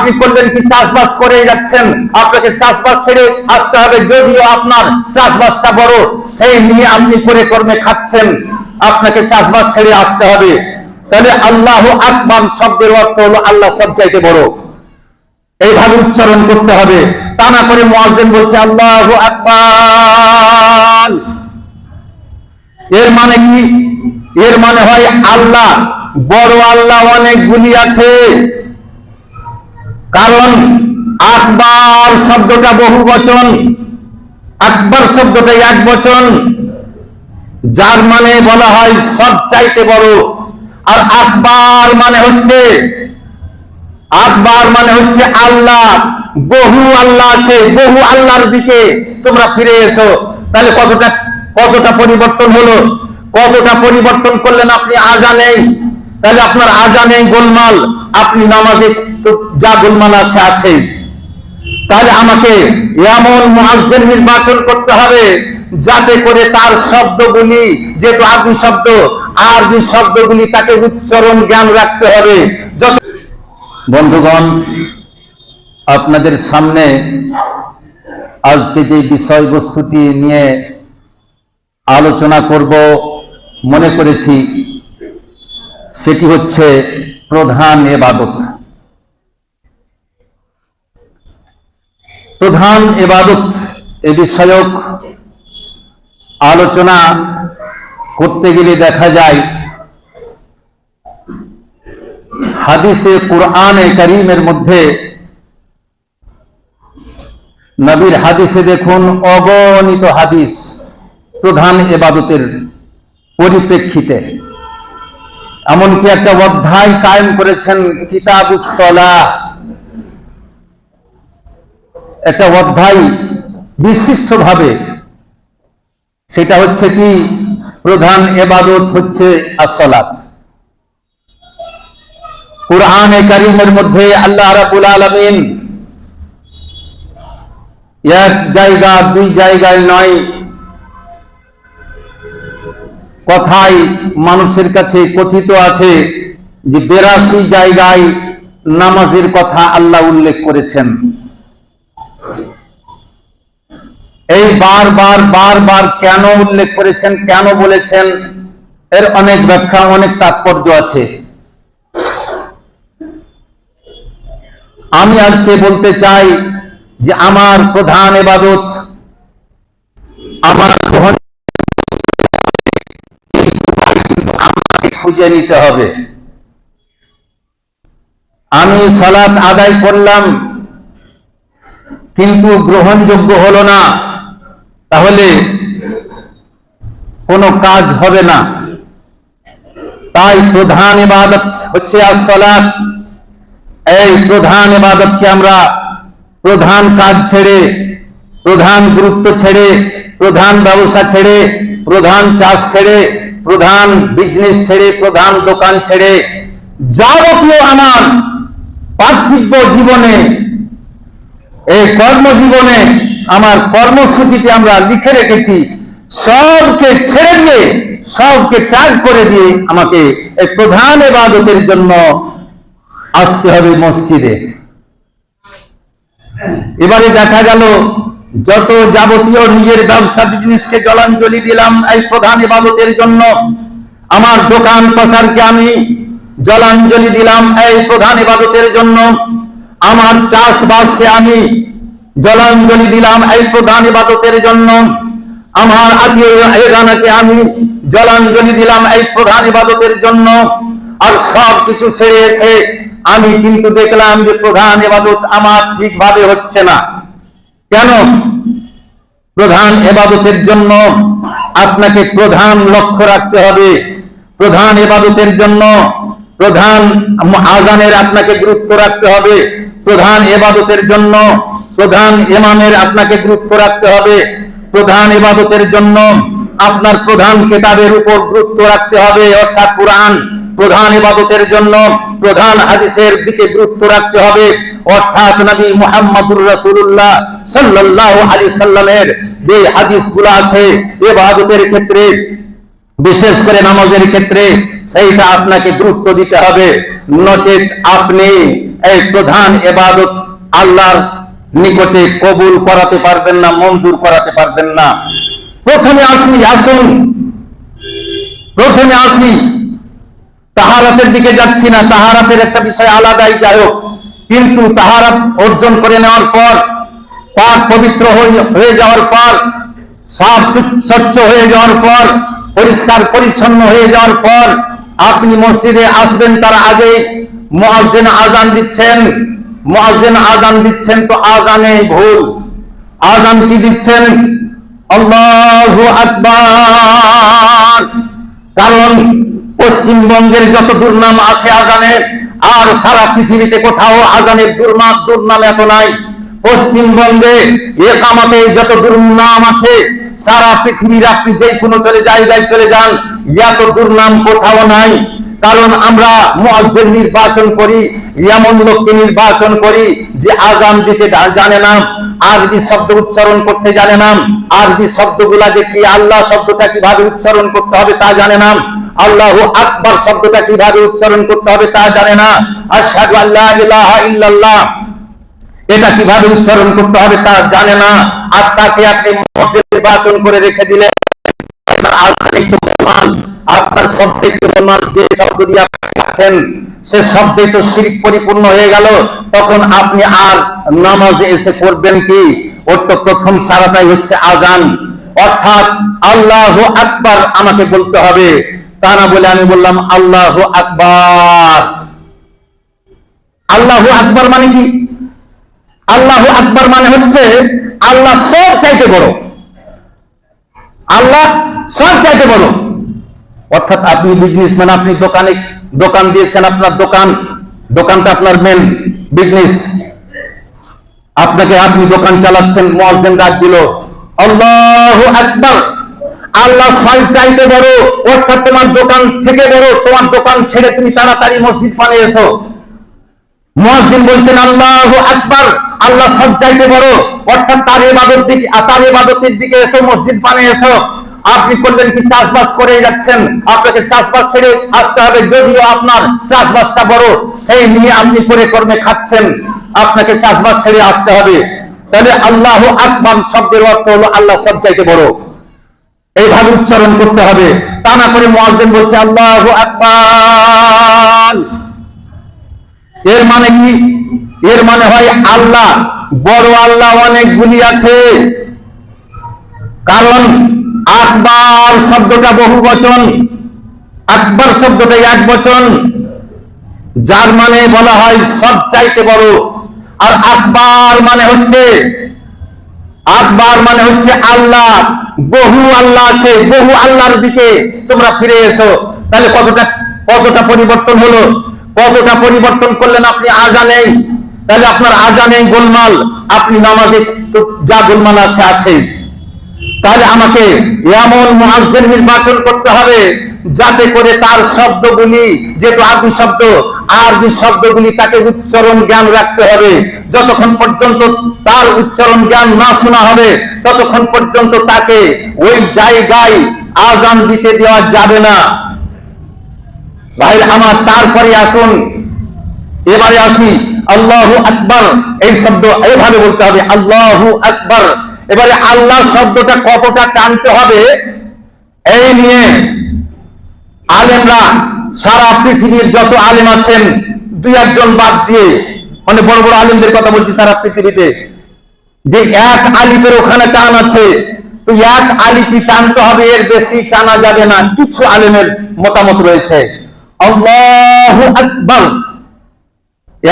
আপনি করলেন কি চাষবাস করে যাচ্ছেন? আপনাকে চাষবাস ছেড়ে আসতে হবে, যদিও আপনার চাষবাসটা বড়, সেই নিয়ে আপনি করে কর্মে খাচ্ছেন। আপনাকে চাষবাস ছেড়ে আসতে হবে। তাহলে আল্লাহ আকবার শব্দের অর্থ হলো আল্লাহ সব চাইতে বড়। এইভাবে উচ্চারণ করতে হবে। তা না করে মুয়াজ্জিন বলছে, আল্লাহ আকবার। এর মানে কি? এর মানে হয় আল্লাহ, বড় আল্লাহ অনেকগুলি আছে। কারণ আকবার শব্দটা বহু বচন, আকবর শব্দটা এক বচন, যার মানে বলা হয় সব চাইতে বড়। আর আকবার মানে হচ্ছে, আকবার মানে হচ্ছে আল্লাহ, বহু আল্লাহ আছে, বহু আল্লাহর দিকে তোমরা ফিরে এসো। তাহলে কতটা কতটা পরিবর্তন হলো? কতটা পরিবর্তন করলেন আপনি আজানেই? তাহলে আপনার আজানেই গোলমাল, আপনি নামাজে যা গোলমাল আছে আছে তাহলে আমাকে এমন মুয়াজ্জিন নির্বাচন করতে হবে যাতে করে তার শব্দগুলি, যেহেতু আরবি শব্দ, আরবি শব্দগুলি তাকে উচ্চারণ জ্ঞান রাখতে হবে। যত বন্ধুগণ, আপনাদের সামনে আজকে যে বিষয়বস্তুটি নিয়ে আলোচনা করব, মনে করেছি সেটি হচ্ছে প্রধান এবাদত। প্রধান এবাদত এ বিষয়ক আলোচনা করতে গেলে দেখা যায়, হাদিসে কোরআনে করিমের মধ্যে নবীর হাদিসে দেখুন অগণিত হাদিস প্রধান এবাদতের পরিপ্রেক্ষিতে। এমনকি একটা অধ্যায় কায়েম করেছেন কিতাবুসলাহ একটা অধ্যায় বিশিষ্ট ভাবে সেটা হচ্ছে কি, প্রধান এবাদত হচ্ছে আসলাত কুরআনে কারিমের মধ্যে আল্লাহ রাব্বুল আলামিন এক জায়গা, দুই জায়গায় নয় কথাই মানুষের কাছে কথিত আছে যে বেরাশি জায়গায় নামাজের কথা আল্লাহ উল্লেখ করেছেন। এই বার বার বার বার কেন উল্লেখ করেছেন, কেন বলেছেন, এর অনেক ব্যাখ্যা, অনেক তাৎপর্য আছে। আমি আজকে বলতে চাই যে আমার প্রধান এবাদত, আমার গ্রহণ খুঁজে নিতে হবে। আমি সালাত আদায় করলাম, কিন্তু গ্রহণযোগ্য হলো না। তাহলে কোনো কাজ হবে না। তাই প্রধান ইবাদত হচ্ছে আসসালাত। এই প্রধান ইবাদতকে আমরা প্রধান কাজ ছেড়ে, প্রধান গুরুত্ব ছেড়ে, প্রধান ব্যবসা ছেড়ে, প্রধান চাষ ছেড়ে প্রধান বিজনেস ছেড়ে, প্রধান দোকান ছেড়ে, যাবতীয় আমার পার্থিব জীবনে, এই কর্মজীবনে আমার কর্মসূচিতে আমরা লিখে রেখেছি, সবকে ছেড়ে দিয়ে, সবকে ত্যাগ করে দিয়ে আমাকে এই প্রধান এবাদতের জন্য আসতে হবে মসজিদে। এবারে দেখা গেল যত যাবতীয় নিজের ব্যবসা বিজনেসকে জলাঞ্জলি দিলাম এই প্রধান ইবাদতের জন্য, আমার দোকান পাশারকে আমি জলাঞ্জলি দিলাম এই প্রধান ইবাদতের জন্য, আমার চাষবাসকে আমি জলাঞ্জলি দিলাম এই প্রধান ইবাদতের জন্য, আমার আত্মীয় এগানাকে আমি জলাঞ্জলি দিলাম এই প্রধান ইবাদতের জন্য, আর সব কিছু ছেড়ে এসে আমি কিন্তু দেখলাম যে প্রধান এবাদত আমার ঠিকভাবে হচ্ছে না। কেন? প্রধান এবাদতের জন্য আপনাকে প্রধান লক্ষ্য রাখতে হবে। প্রধান এবাদতের জন্য প্রধান আজানের আপনাকে গুরুত্ব রাখতে হবে। প্রধান এবাদতের জন্য প্রধান ইমামের আপনাকে গুরুত্ব রাখতে হবে। প্রধান ইবাদতের জন্য আপনার প্রধান কেতাবের উপর গুরুত্ব রাখতে হবে, অর্থাৎ কোরআন। প্রধান ইবাদতের জন্য প্রধান হাদিসের দিকে গুরুত্ব রাখতে হবে। অর্থাৎ নবী মুহাম্মদুর রাসূলুল্লাহ সাল্লাল্লাহু আলাইহি সাল্লামের যে হাদিসগুলো আছে, ইবাদতের ক্ষেত্রে, বিশেষ করে নামাজের ক্ষেত্রে, সেইটা আপনাকে গুরুত্ব দিতে হবে। নচেত আপনি এই প্রধান এবাদত আল্লাহর নিকটে কবুল করাতে পারবেন না, মঞ্জুর করাতে পারবেন না। প্রথমে আসি, আসুন। প্রথমে আসি। তাহারাতের দিকে যাচ্ছি না, তাহারাতের একটা বিষয় আলাদাই, যাই হোক। কিন্তু তাহারাত অর্জন করে নেওয়ার পর পাক পবিত্র হয়ে- যাওয়ার পর, সাফ স্বচ্ছ হয়ে যাওয়ার পর, পরিষ্কার পরিচ্ছন্ন হয়ে যাওয়ার পর, আপনি মসজিদে আসবেন, তার আগে মুয়াজ্জিন আজান দিচ্ছেন। মুয়াজ্জিন আজান দিচ্ছেন তো আজানে ভুল। আজান কি দিচ্ছেন? আল্লাহু আকবার। কারণ পশ্চিমবঙ্গের যত দুর্নাম আছে আজানের, আর সারা পৃথিবীতে কোথাও আজানের দুর্নাম দুর্নাম এত নাই। পশ্চিমবঙ্গে একামাতে যত দুর্নাম আছে, সারা পৃথিবীর আপনি যে কোনো চলে জায়গায় চলে যান, এত দুর্নাম কোথাও নাই। কারণ আমরা মুয়াজ্জিন নির্বাচন করি, এমন লোককে নির্বাচন করি যে আজান দিতে জানে না, আরবি শব্দ উচ্চারণ করতে জানে না, আরবি শব্দগুলা যে কি আল্লাহ শব্দটা কীভাবে উচ্চারণ করতে হবে তা জানে না। আল্লাহ আকবার শব্দটা কীভাবে উচ্চারণ করতে হবে তা জানে না। আশহাদু আল্লা ইলাহা ইল্লাল্লাহ। এটা কীভাবে উচ্চারণ করতে হবে তা জানে না। আর তাকে আপনি মসজিদ নির্বাচন করে রেখে দিলেন। আপনার যে শব্দ দিয়ে আপনি সে শব্দে তো শিরিক পরিপূর্ণ হয়ে গেল। তখন আপনি আর নামাজে এসে করবেন কি? ওর তো প্রথম সারাটাই হচ্ছে আজান। অর্থাৎ আল্লাহ আকবার আমাকে বলতে হবে তা না বলে আমি বললাম, আল্লাহ আকবার। আল্লাহ আকবার মানে কি? আল্লাহ আকবার মানে হচ্ছে, আল্লাহ সব চাইতে বড়। আল্লাহ সব চাইতে বড়। অর্থাৎ আপনি বিজনেসম্যান আপনি দোকানে, দোকান দিয়েছেন আপনার দোকান, দোকানটা আপনার মেন বিজনেস আপনাকে আপনি দোকান চালাচ্ছেন মসজিদ ডাক দিল, আল্লাহ আকবার। আল্লাহ চাইতে বড়, অর্থাৎ তোমার দোকান থেকে বড়, তোমার দোকান ছেড়ে তুমি তাড়াতাড়ি মসজিদ এসো মুয়াজ্জিন বলছেন, আল্লাহ আকবার, আল্লাহ সব চাইতে বড়, অর্থাৎ তার ইবাদত দিকে, তার ইবাদতের দিকে এসো, মসজিদ এসো আপনি করলেন কি চাষবাস করে যাচ্ছেন? আপনাকে চাষবাস ছেড়ে আসতে হবে, যদিও আপনার চাষবাসটা বড়, সেই নিয়ে আপনি করে কর্মে খাচ্ছেন। আপনাকে চাষবাস ছেড়ে আসতে হবে। তাহলে আল্লাহ আকবার শব্দের অর্থ হলো, আল্লাহ সব চাইতে বড়। এইভাবে উচ্চারণ করতে হবে। তা না করে মুয়াজ্জিন বলছে, আল্লাহু এর মানে কি? এর মানে হয় আল্লাহ, বড় আল্লাহ অনেকগুলি আছে। কারণ আকবার শব্দটা বহু বচন, আকবর শব্দটা এক বচন। যার মানে বলা হয় সব চাইতে বড়। আর আকবার মানে হচ্ছে আকবার মানে হচ্ছে আল্লাহ। বহু আল্লাহ আছে, বহু আল্লাহর দিকে তোমরা ফিরে এসো। তাহলে কতটা কতটা পরিবর্তন হলো? কতটা পরিবর্তন করলেন আপনি আজানেই তাহলে আপনার আজানেই গোলমাল, আপনি নামাজে যা গোলমাল আছে আছে তাহলে আমাকে এমন মুয়াজ্জিন নির্বাচন করতে হবে যাতে করে তার শব্দগুলি, যেহেতু আরবি শব্দ, আরবি শব্দগুলি তাকে উচ্চারণ জ্ঞান রাখতে হবে। যতক্ষণ পর্যন্ত তার উচ্চারণ জ্ঞান না শোনা হবে, ততক্ষণ পর্যন্ত তাকে ওই জায়গায় আজান দিতে দেওয়া যাবে না। ভাই আমার, তারপরে আসুন। এবারে আসি। আল্লাহু আকবর। এই শব্দ এভাবে বলতে হবে, আল্লাহু আকবর। এবারে আল্লাহ শব্দটা কতটা টানতে হবে, এই নিয়ে আলেমরা সারা পৃথিবীর যত আলেম আছেন, দুই একজন বাদ দিয়ে মানে বড় বড় আলেমদের কথা বলছি সারা পৃথিবীতে, যে এক আলিপের ওখানে টান আছে, তো এক আলিপি টানতে হবে, এর বেশি টানা যাবে না, কিছু আলেমের মতামত রয়েছে।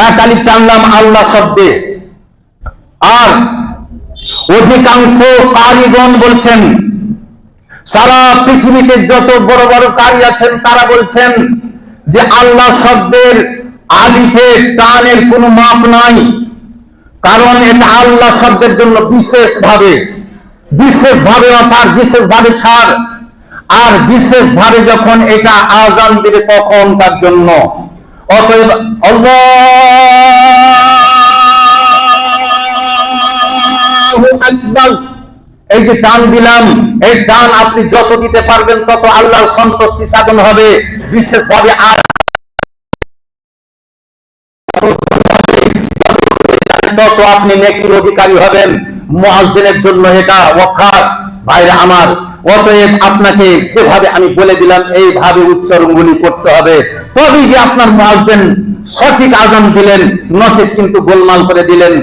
এক আলিফ টানলাম আল্লাহ শব্দে। আর অধিকাংশ কারিগণ বলছেন সারা পৃথিবীতে যত বড় বড় কারি আছেন, তারা বলছেন যে আল্লাহ শব্দের আলিফে টানের কোনো মাপ নাই। কারণ এটা আল্লাহ শব্দের জন্য বিশেষ ভাবে বিশেষ ভাবে অর্থাৎ বিশেষ ভাবে ছাড়। আর বিশেষ ভাবে যখন এটা আজান দিবে তখন তার জন্য। অতএব আল্লাহু এই যে টান দিলাম, এই টান আপনি যত দিতে পারবেন তত আল্লাহর সন্তুষ্টি সাধন হবে। বিশেষ ভাবে আর তত আপনি নেকির অধিকারী হবেন। মুয়াজ্জিনের জন্য এটা ওয়াফার ভাইরা আমার, অতএব আপনাকে যেভাবে আমি বলে দিলাম, এইভাবে উচ্চারণগুলি করতে হবে। তবেই যে আপনার মুয়াজ্জিন সঠিক আজান দিলেন, নচেত কিন্তু গোলমাল করে দিলেন।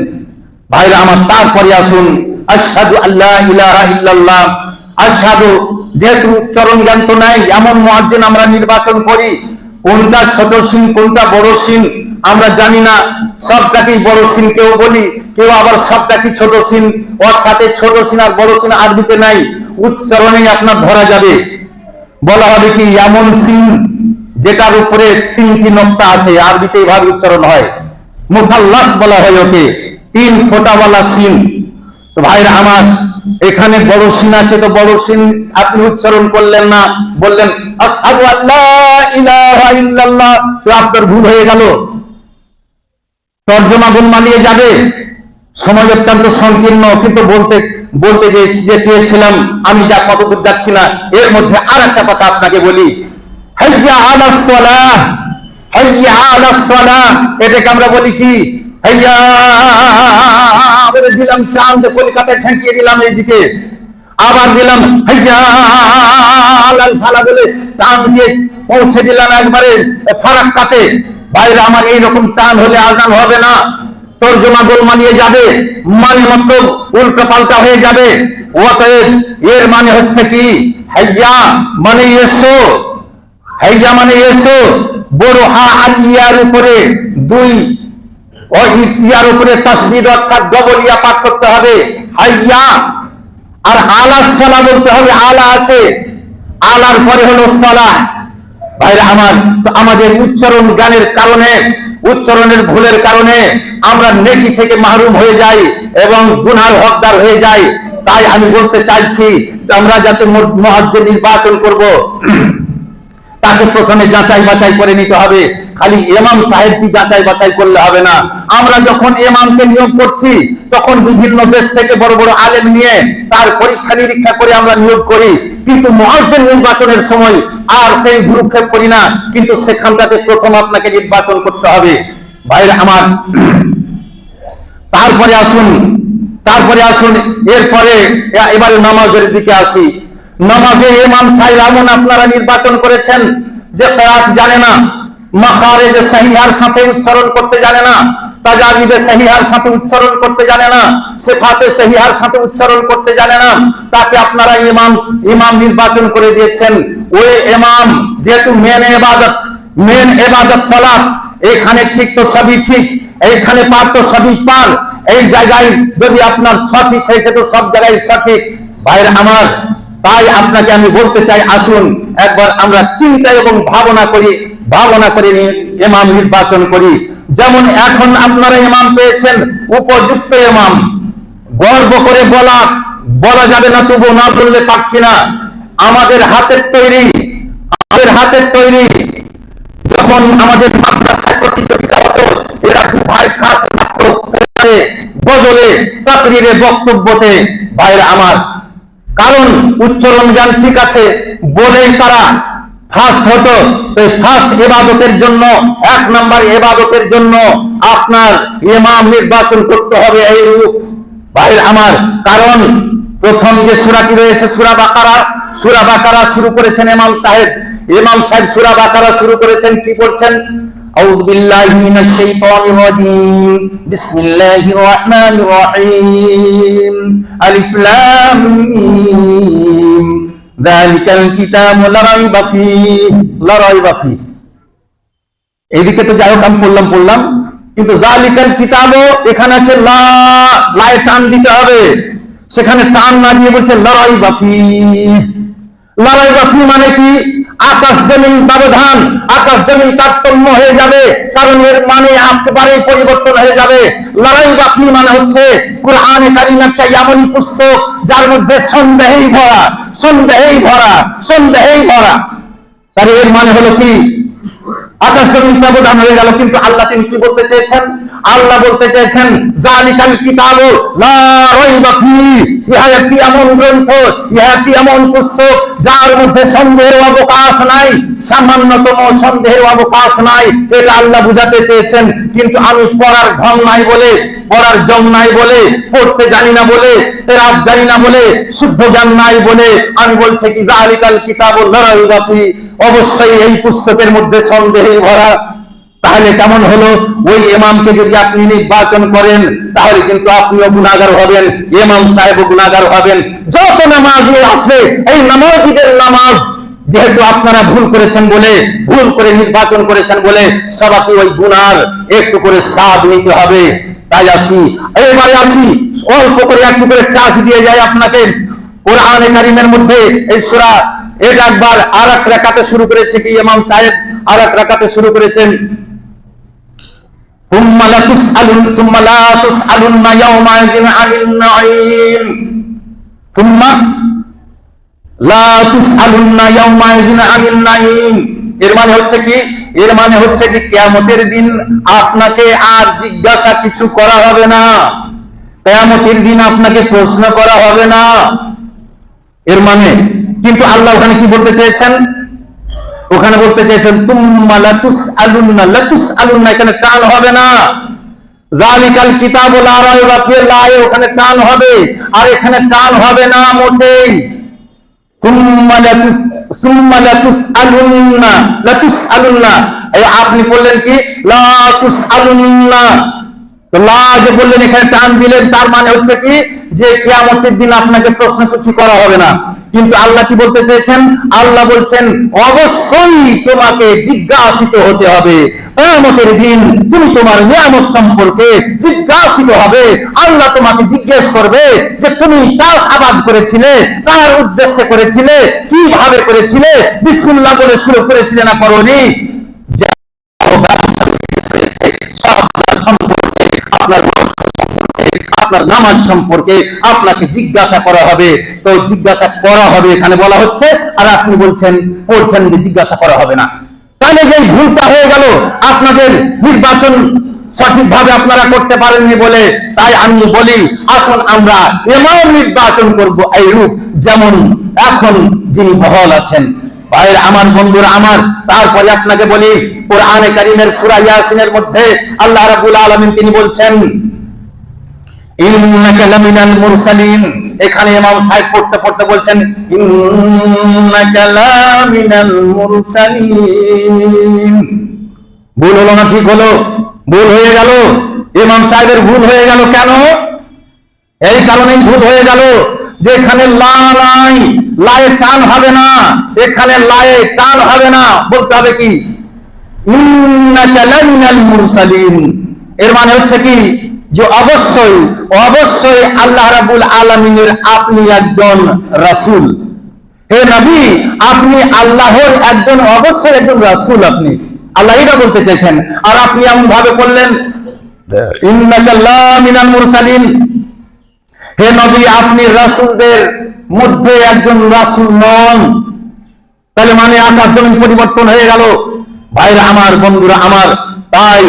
ভাইরা আমার, তারপরে আসুন। আশহাদু আল্লাহ ইলাহা ইল্লাল্লাহ। আশহাদু, যেহেতু উচ্চারণ জ্ঞান নাই, এমন মুয়াজ্জিন আমরা নির্বাচন করি। কোনটা ছোট সিন, কোনটা বড় সিন, আমরা জানি না। সবটাকেই বড় সিন কেউ বলি, কেউ আবার সবটাকে ছোট সিন। অর্থাৎ ছোট সিন আর বড় সিন আরবিতে নাই উচ্চারণেই আপনার ধরা যাবে। বলা হবে কি, এমন সিন যেটার উপরে তিনটি নোক্তা আছে, আরবিতে এইভাবে উচ্চারণ হয়। মুফাল্লাস বলা হয় ওকে, তিন ফোঁটাওয়ালা সিন। তো ভাইরা আমার, এখানে বড় সিন আছে তো বড় সিন আপনি উচ্চারণ করলেন না, বললেন, আশহাদু আল্লা ইলাহা ইল্লাল্লাহ। তো আপনার ভুল হয়ে গেল। তর্জমা গুণ মানিয়ে যাবে। সময় অত্যন্ত সংকীর্ণ, কিন্তু বলতে বলতে যে চেয়েছিলাম, আমি যা কতদূর যাচ্ছি না, এর মধ্যে আর একটা কথা আপনাকে বলি। হাইয়া আলাস হাইয়া সালাহ, এটাকে আমরা বলি কি? দিলাম টান কলকাতায় ঠেকিয়ে দিলাম এইদিকে। আবার দিলাম ফালা বলে টান দিয়ে পৌঁছে দিলাম একবারে ফারাক্কাতে। বাইরে আমার এইরকম টান হলে আজান হবে না। তর্জমা গোল মানিয়ে যাবে মানে মত উল্টো পাল্টা হয়ে যাবে। অতএব এর মানে হচ্ছে কি? হাইয়া মানে এসো। হাইয়া মানে এসো। বড় হা আর ইয়ার উপরে দুই ইয়ার উপরে তাসদিদ অর্থাৎ ডবল ইয়া পাঠ করতে হবে। হাইয়া। আর আলা সালা বলতে হবে, আলা আছে। আলার পরে হলো সালাহ ভাইরা আমার, তো আমাদের উচ্চারণ জ্ঞানের কারণে, উচ্চারণের ভুলের কারণে আমরা নেকি থেকে মাহরুম হয়ে যাই এবং গুনার হকদার হয়ে যাই। তাই আমি বলতে চাইছি আমরা যাতে মহাজ্জে নির্বাচন করব। তাকে প্রথমে যাচাই বাছাই করে নিতে হবে। খালি এমাম সাহেবকে যাচাই বাছাই করলে হবে না। আমরা যখন এমামকে নিয়োগ করছি, তখন বিভিন্ন দেশ থেকে বড় বড় আলেম নিয়ে তার পরীক্ষা নিরীক্ষা করে আমরা নিয়োগ করি। কিন্তু মহাজের নির্বাচনের সময় আর সেই ভুরুক্ষেপ করি না। কিন্তু সেখানটাতে প্রথম আপনাকে নির্বাচন করতে হবে। ভাইরা আমার, তারপরে আসুন তারপরে আসুন, এরপরে এবারে নামাজের দিকে আসি। নামাজে ইমাম সাহেব এমন আপনারা নির্বাচন করেছেন যে কেরাত জানে না মাখারে যে সাহিহার সাথে উচ্চারণ করতে জানে না তাজাবিদে সাহিহার সাথে উচ্চারণ করতে জানে না, সেফাতে সাহিহার সাথে উচ্চারণ করতে জানে না, তাকে আপনারা ইমাম ইমাম নির্বাচন করে দিয়েছেন। ওই ইমাম যেহেতু মেন এবাদত মেন এবাদত সালাত এখানে ঠিক তো সবই ঠিক, এইখানে পার তো সবই পার এই জায়গায় যদি আপনার সঠিক হয়েছে তো সব জায়গায় সঠিক। ভাইরা আমার তাই আপনাকে আমি বলতে চাই, আসুন একবার আমরা চিন্তা এবং ভাবনা করি, ভাবনা করে ইমাম নির্বাচন করি। যেমন এখন আপনারা ইমাম পেয়েছেন, উপযুক্ত এমাম গর্ব করে বলা বলা যাবে না তবু না বললে পারছি না। আমাদের হাতের তৈরি, আমাদের হাতের তৈরি। যখন আমাদের মাদ্রাসায় প্রতিযোগিতা হতো এরা দু ভাই খাস বদলে তাকরিরে, বক্তব্যতে, ভাইরা আমার কারণ উচ্চারণ জ্ঞান ঠিক আছে বলেই তারা ফার্স্ট হতো তো ফার্স্ট এবাদতের জন্য এক নাম্বার এবাদতের জন্য আপনার ইমাম নির্বাচন করতে হবে এই রূপ ভাইয়ের আমার কারণ প্রথম যে সূরাটি রয়েছে সূরা বাকারা সূরা বাকারা শুরু করেছেন ইমাম সাহেব ইমাম সাহেব সূরা বাকারা শুরু করেছেন কি পড়ছেন أعوذ بالله من الشيطان الرجيم بسم الله الرحمن الرحيم আলিফ لام ميم ذلك الكتاب لا ريب فيه لا ريب فيه এদিকে তো যাই হোক, আমি বললাম বললাম। কিন্তু জালিকার কিতাব এখানে আছে লা, লায় টান দিতে হবে। সেখানে টান না দিয়ে বলছে লড়াই বাফি লড়াই বাফি মানে কি? আকাশ জমিন ব্যবধান, আকাশ জমিন তারতম্য হয়ে যাবে, কারণ এর মানে একেবারে পরিবর্তন হয়ে যাবে। লড়াই বাফি মানে হচ্ছে কোরআনে কারিম একটা এমনই পুস্তক, যার মধ্যে সন্দেহেই ভরা সন্দেহেই ভরা সন্দেহেই ভরা। তার এর মানে হলো কি? আকাশ জমিন ব্যবধান হয়ে গেল, কিন্তু আল্লাহ তিনি কি বলতে চেয়েছেন? আল্লাহ বলতে চেয়েছেন জালিকাল কিতাব লা ইহা একটি এমন গ্রন্থ, ইহা একটি এমন পুস্তক, যার মধ্যে সন্দেহের অবকাশ নাই? সামান্যতম সন্দেহের অবকাশ নাই, এটা আল্লাহ বুঝাতে চেয়েছেন। কিন্তু আমি পড়ার ঢং নাই বলে, পড়ার জম নাই বলে, পড়তে জানি না বলে জানি না বলে, শুদ্ধ জ্ঞান নাই বলে, আমি কি, জালিকাল কিতাব অবশ্যই এই পুস্তকের মধ্যে সন্দেহে ভরা। তাহলে কেমন হলো? ওই ইমামকে যদি আপনি নির্বাচন করেন, তাহলে কিন্তু আপনিও গুণাগার হবেন, ইমাম সাহেব গুণাগার হবেন। যত নামাজ আসবে, এই নামাজিদের নামাজ যেহেতু আপনারা ভুল করেছেন বলে, ভুল করে নির্বাচন করেছেন বলে, সবাইকে ওই গুনার একটু করে স্বাদ নিতে হবে। তাই আসি, এবারে আসি, অল্প করে একটু করে কাজ দিয়ে যায় আপনাকে। কোরআনে কারিমের মধ্যে এই সূরা, এটা একবার আর এক রাকাতে শুরু করেছে কি ইমাম সাহেব? আর এক রাকাতে শুরু করেছেন। এর মানে হচ্ছে কি? এর মানে হচ্ছে কি কিয়ামতের দিন আপনাকে আর জিজ্ঞাসা কিছু করা হবে না। কিয়ামতের দিন আপনাকে প্রশ্ন করা হবে না। এর মানে কিন্তু আল্লাহ ওখানে কি বলতে চেয়েছেন? ওখানে বলতে চাইছেন, তুম্মা লাতুস আলুন্না লাতুস আলুন্না এখানে টান হবে না। জালিকাল ফিল্লাহ ওখানে টান হবে, আর এখানে টান হবে না মোটেই। তুম্মা লাতুস সুম্মা লাতুস আলুন্না লাতুস আলুন্না এই আপনি বললেন কি? লাতুস আলুন্না লা যে বললেন, এখানে টান দিলেন, তার মানে হচ্ছে কি? যে কিয়ামতের দিন আপনাকে প্রশ্ন কিছু করা হবে না। কিন্তু আল্লাহ কি বলতে চেয়েছেন? আল্লাহ বলছেন, অবশ্যই তোমাকে জিজ্ঞাসিত হতে হবে। কিয়ামতের দিন তুমি তোমার নিয়ামত সম্পর্কে জিজ্ঞাসিত হবে। আল্লাহ তোমাকে জিজ্ঞেস করবে যে তুমি চাষ আবাদ করেছিলে, কার উদ্দেশ্যে করেছিলে, কীভাবে করেছিলে, বিসমুল্লাহ বলে শুরু করেছিলে না সব সম্পর্কে আপনার আপনার নামাজ সম্পর্কে আপনাকে জিজ্ঞাসা করা হবে। তো জিজ্ঞাসা করা হবে এখানে বলা হচ্ছে, আর আপনি বলছেন, পড়ছেন যে জিজ্ঞাসা করা হবে না। তাহলে যে ভুলটা হয়ে গেল, আপনাদের নির্বাচন সঠিকভাবে আপনারা করতে পারেননি বলে তাই আমি বলি, আসুন আমরা এমন নির্বাচন করব এই রূপ যেমন এখন যিনি বহল আছেন। ভাইয়ের, আমার বন্ধুরা, আমার, তারপরে আপনাকে বলি, কোরআনে কারিমের সূরা ইয়াসিনের মধ্যে আল্লাহ রাব্বুল আলামিন তিনি বলছেন ইন্নাকা লামিনাল মুরসালিন। এখানে ইমাম সাহেব পড়তে পড়তে বলছেন, ইন্নাকা লামিনাল মুরসালিন। ভুল হলো না, ঠিক হলো। ভুল হয়ে গেল। ইমাম সাহেবের ভুল হয়ে গেল কেন? এই কারণেই ভুল হয়ে গেল। যে এখানে লা নাই, লায়ে টান হবে না। এখানে লায়ে টান হবে না। বলতে হবে কি? ইন্নাকা লামিনাল মুরসালিন। এর মানে হচ্ছে কি? যে অবশ্যই অবশ্যই আল্লাহ রাবুল আলমিনের আপনি একজন রাসূল। হে নবী, আপনি আল্লাহর একজন, অবশ্যই একজন রাসূল আপনি। আল্লাহ এটা বলতে চাইছেন। আর আপনি এমন ভাবে বললেন হে নবী, আপনি রাসূলদের মধ্যে একজন রাসূল নন। তাহলে মানে আকাশ জমিন পরিবর্তন হয়ে গেল। ভাইরা আমার, বন্ধুরা আমার, তাই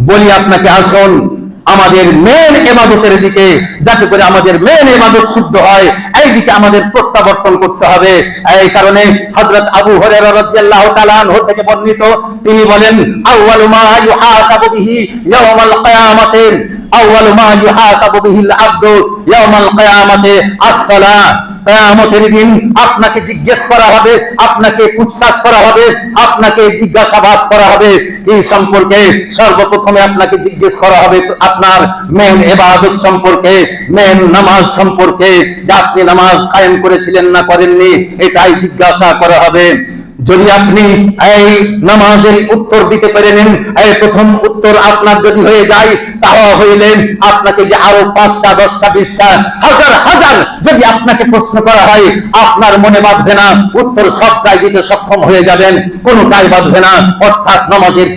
বলি আপনাকে আসুন। আমাদের মেন এবাদতের দিকে, যাতে করে আমাদের মেন এবাদত শুদ্ধ হয়, এই দিকে আমাদের প্রত্যাবর্তন করতে হবে। এই কারণে হজরত আবু হরে থেকে বর্ণিত, তিনি বলেন আউ্বাল মা ইউহাসাবু বিহি ইয়াওমাল কিয়ামাতি, আউয়ালু মা ইউহাসাবু বিহিল আবদু ইয়াউমাল কিয়ামাতে, আস-সালাহ। কিয়ামতের দিন আপনাকে জিজ্ঞেস করা হবে, আপনাকে পুছতাছ করা হবে, আপনাকে জিজ্ঞাসাবাদ করা হবে। এই সম্পর্কে সর্বপ্রথমে আপনাকে জিজ্ঞেস করা হবে আপনার মেন এবাদত সম্পর্কে মেন নামাজ সম্পর্কে। যে আপনি নামাজ কায়েম করেছিলেন না করেননি, এটাই জিজ্ঞাসা করা হবে। যদি আপনি এই নামাজের উত্তর দিতে পারেন এই প্রথম উত্তর আপনার যদি হয়ে যায় তাও হইলেন আপনাকে যে আরও পাঁচটা, দশটা, বিশটা, হাজার হাজার যদি আপনাকে প্রশ্ন করা হয়, আপনার মনে বাঁধবে না, উত্তর সবটাই দিতে সক্ষম হয়ে যাবেন, কোনোটাই বাঁধবে না। অর্থাৎ নামাজের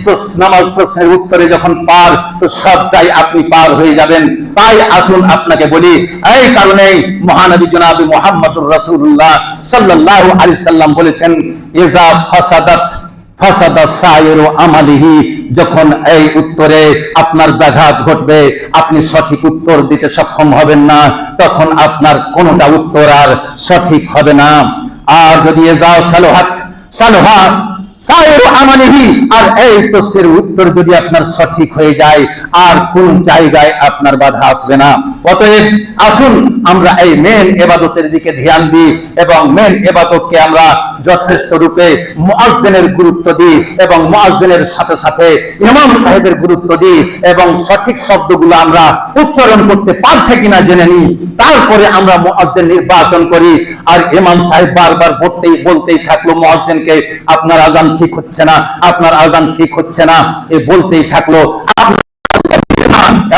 নামাজ প্রশ্নের উত্তরে যখন পার, তো সবটাই আপনি পার হয়ে যাবেন। তাই আসুন আপনাকে বলি, এই কারণেই মহানবী জনাবি মোহাম্মদুর রাসূলুল্লাহ সাল্লাল্লাহু আলাইহি সাল্লাম বলেছেন যখন এই উত্তরে আপনার ব্যাঘাত ঘটবে, আপনি সঠিক উত্তর দিতে সক্ষম হবেন না, তখন আপনার কোনোটা উত্তর আর সঠিক হবে না। আর যদি এজা সালোহাত সালোহা আর এই প্রশ্নের উত্তর যদি আপনার সঠিক হয়ে যায় আর কোন জায়গায় আপনার বাধা আসবে না। অতএব আসুন, আমরা এই মেন এবাদতের দিকে ধ্যান দিই এবং মেন এবাদতকে আমরা যথেষ্ট রূপে মুআজ্জিনের গুরুত্ব দিই এবং মুআজ্জিনের সাথে সাথে ইমাম সাহেবের গুরুত্ব দিই এবং সঠিক শব্দগুলো আমরা উচ্চারণ করতে পারছে কিনা জেনে নিই। তারপরে আমরা মুআজ্জিন নির্বাচন করি। আর ইমাম সাহেব বারবার বলতেই বলতেই থাকল মুআজ্জিনকে আপনার আজান ঠিক হচ্ছে না, আপনার আজান ঠিক হচ্ছে না। এ বলতেই থাকল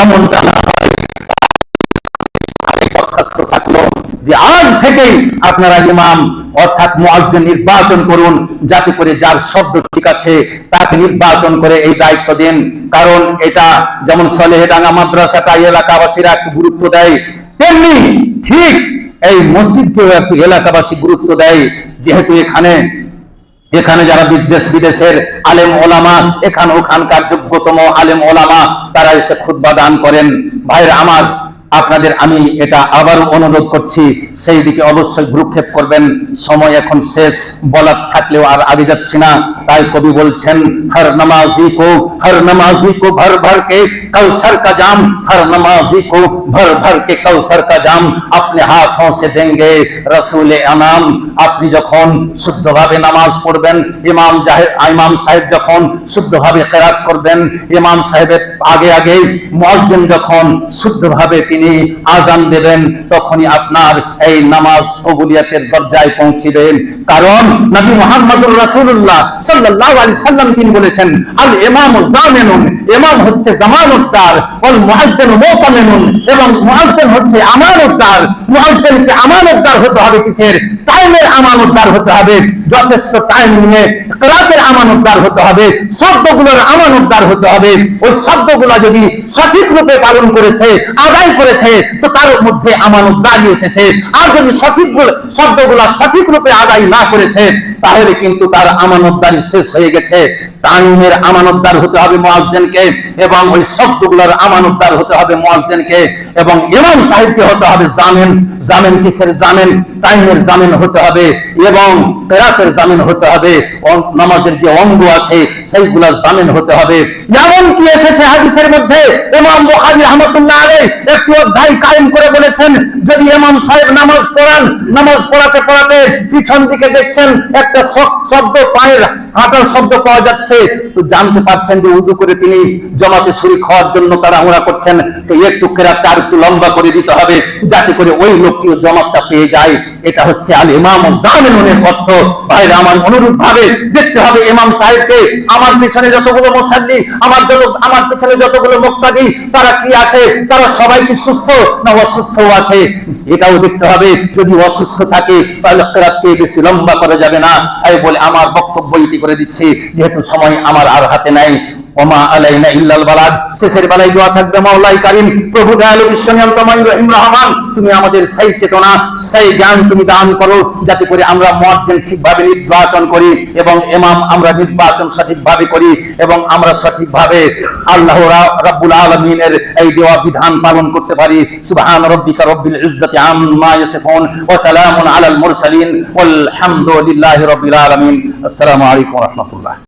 এমনটা না যে আজ থেকেই আপনারা ইমাম, অর্থাৎ মুয়াজ্জিন নির্বাচন করুন, যাতে করে যার শব্দ ঠিক আছে, তাকে নির্বাচন করে এই দায়িত্ব দিন। কারণ এটা যেমন সলেহেডাঙ্গা মাদ্রাসাটা এলাকাবাসীরা একটু গুরুত্ব দেয়। তেমনি ঠিক এই মসজিদকেও একটু এলাকাবাসী গুরুত্ব দেয়, যেহেতু এখানে এখানে যারা বিদেশ বিদেশের আলেম ওলামা, এখানে ওখানকার যোগ্যতম আলেম ওলামা, তারা এসে খুদ্া দান করেন। ভাইরা আমার আপনাদের আমি এটা আবার অনুরোধ করছি সেই দিকে অবশ্যই ভ্রুক্ষেপ করবেন সময় এখন শেষ বলার থাকলেও আর আগে যাচ্ছি না তাই কবি বলছেন হর নমাজি কো হর নমাজি কো ভর ভর কে कौसर का जाम हर नमाजी को भर भर के कौसर का जाम अपने हाथों से देंगे रसूल अनाम আপনি যখন শুদ্ধভাবে নামাজ পড়বেন ইমাম জাহেদ ইমাম সাহেব যখন শুদ্ধভাবে কেরাত করবেন ইমাম সাহেবের আগে আগে মুয়াজ্জিন যখন শুদ্ধভাবে তিনি আজান দেবেন, তখনই আপনার এই নামাজ কবুলিয়াতের দরজায় পৌঁছিবেন কারণ নবী মুহাম্মদুর রাসূলুল্লাহ সাল্লাল্লাহু আলাইহি সাল্লাম তিনি বলেছেন, আল ইমামু জামিনুন ইমাম হচ্ছে জামানতদার ওয়াল মুআজ্জিনু মুতামিনুন, এবং মুআজ্জিন হচ্ছে আমানতদার মুআজ্জিনকে আমানতদার হতে হবে কিসের? টাইমের আমানতদার হতে হবে। যথেষ্ট টাইম নিয়ে কেরাতের আমানতদার হতে হবে। শব্দগুলোর আমানতদার হতে হবে। ওই শব্দগুলো যদি সঠিক রূপে পালন করেছে, আদায় করেছে তো তার মধ্যে আমানতদারি এসেছে। আর যদি সঠিক শব্দগুলা সঠিক রূপে আদায় না করেছে, তাহলে কিন্তু তার আমানতদারি শেষ হয়ে গেছে। কানুনের আমানতদার হতে হবে মোয়াজ্জেনকে, এবং ওই শব্দগুলোর আমানতদার হতে হবে মুয়াজ্জিনকে। এবং ইমাম সাহেবকে হতে হবে জামিন জামিন কিসের জামিন? টাইমের জামিন হতে হবে এবং কেরাতের জামিন হতে হবে। নামাজের যে অঙ্গ আছে, সেইগুলা জামিন হতে হবে। যেমন কি এসেছে হাদিসের মধ্যে? ইমাম বুখারী রহমাতুল্লাহ আলাইহি একটি অধ্যায় কায়েম করে বলেছেন, যদি ইমাম সাহেব নামাজ পড়ান, নামাজ পড়াতে পড়াতে পিছন দিকে দেখছেন, একটা শব্দ, পায়ের হাঁটার শব্দ পাওয়া যাচ্ছে। তো জানতে পারছেন যে উজু করে তিনি জমাতে শরীক হওয়ার জন্য তারা হুড়া করছেন। তো একটু কেরাতটা আর একটু লম্বা করে দিতে হবে, যাতে করে ওই লোকটিও জমাতটা পেয়ে যায়। এটা হচ্ছে আল ইমাম জামিনুনের অর্থ। ভাইরা, আমার অনুরূপ ভাবে দেখতে হবে ইমাম সাহেবকে। আমার পিছনে যতগুলো মুসাল্লি, আমার আমার পিছনে যতগুলো মুক্তাদি, তারা কি আছে? তারা সবাই কি সুস্থ না অসুস্থ আছে? এটাও দেখতে হবে। যদি অসুস্থ থাকে, তাহলে কেরাতকে বেশি লম্বা করা যাবে না। তাই বলে আমার বক্তব্য ইতি করে দিচ্ছি। যেহেতু সময় আমার আর হাতে নাই যাতে করে আমরা ঠিকভাবে নির্বাচন করি এবং আমরা নির্বাচন সঠিকভাবে করি এবং আমরা সঠিকভাবে আল্লাহ এই দেওয়া বিধান পালন করতে পারি। সুবহান রাব্বিকা রব্বিল আলাল মুরসালিন। আসসালামু আলাইকুম